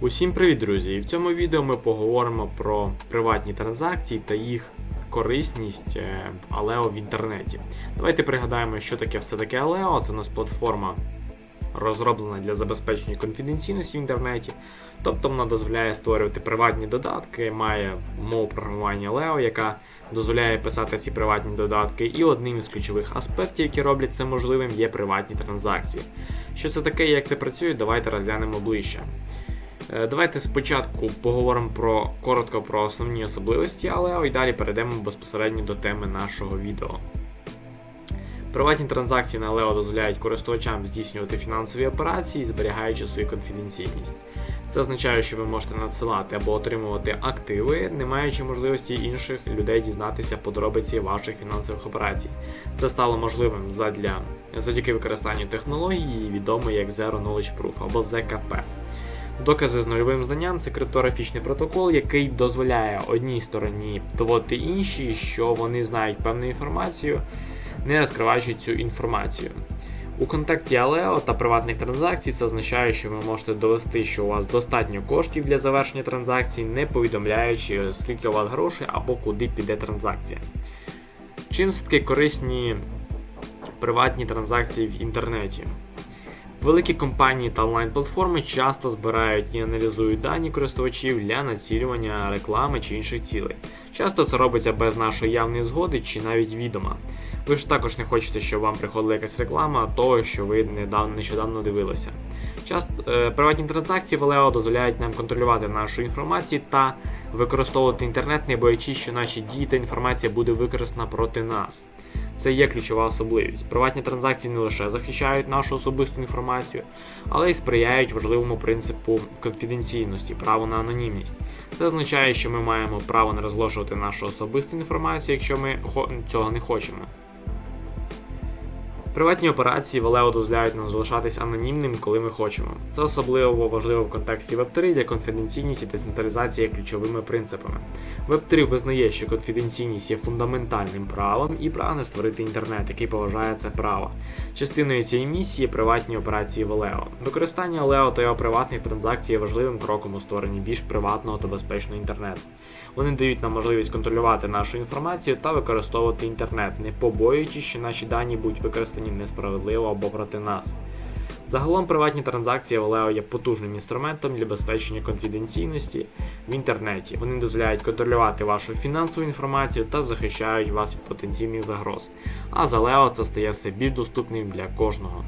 Усім привіт, друзі! І в цьому відео ми поговоримо про приватні транзакції та їх корисність е, в інтернеті. Давайте пригадаємо, що таке все таке Aleo. Це у нас платформа розроблена для забезпечення конфіденційності в інтернеті. Тобто вона дозволяє створювати приватні додатки, має мову програмування Leo, яка дозволяє писати ці приватні додатки. І одним із ключових аспектів, які роблять це можливим, є приватні транзакції. Що це таке як це працює, давайте розглянемо ближче. Е, Давайте спочатку поговоримо про коротко про основні особливості Aleo і далі перейдемо безпосередньо до теми нашого відео. Приватні транзакції на Aleo дозволяють користувачам здійснювати фінансові операції, зберігаючи свою конфіденційність. Це означає, що ви можете надсилати або отримувати активи, не маючи можливості інших людей дізнатися подробиці ваших фінансових операцій. Це стало можливим задля, завдяки використанню технології, відомої як Zero Knowledge Proof або ZKP. Докази з нульовим знанням це криптографічний протокол, який дозволяє одній стороні доводити іншій, що вони знають певну інформацію, не розкриваючи цю інформацію. У контакті Aleo та приватних транзакцій це означає, що ви можете довести, що у вас достатньо коштів для завершення транзакції, не повідомляючи, скільки у вас грошей або куди піде транзакція. Чим все-таки корисні приватні транзакції в інтернеті? Великі компанії та онлайн-платформи часто збирають і аналізують дані користувачів для націлювання реклами чи інших цілей. Часто це робиться без нашої явної згоди чи навіть відома. Ви ж також не хочете, щоб вам приходила якась реклама того, що ви недавно нещодавно дивилися. Часто е, приватні транзакції в Aleo дозволяють нам контролювати нашу інформацію та використовувати інтернет, не боячись, що наші дії та інформація буде використана проти нас. Це є ключова особливість. Приватні транзакції не лише захищають нашу особисту інформацію, але й сприяють важливому принципу конфіденційності, право на анонімність. Це означає, що ми маємо право не розголошувати нашу особисту інформацію, якщо ми цього не хочемо. Приватні операції в Aleo дозволяють нам залишатись анонімним, коли ми хочемо. Це особливо важливо в контексті Web3, де конфіденційність і децентралізація є ключовими принципами. Web3 визнає, що конфіденційність є фундаментальним правом і прагне створити інтернет, який поважає це право. Частиною цієї місії є приватні операції в Aleo. Використання Aleo та його приватних транзакцій є важливим кроком у створенні більш приватного та безпечного інтернету. Вони дають нам можливість контролювати нашу інформацію та використовувати інтернет, не побоюючись, що наші дані будуть використані несправедливо або проти нас. Загалом приватні транзакції Aleo є потужним інструментом для безпечення конфіденційності в інтернеті. Вони дозволяють контролювати вашу фінансову інформацію та захищають вас від потенційних загроз. А з Aleo це стає все більш доступним для кожного.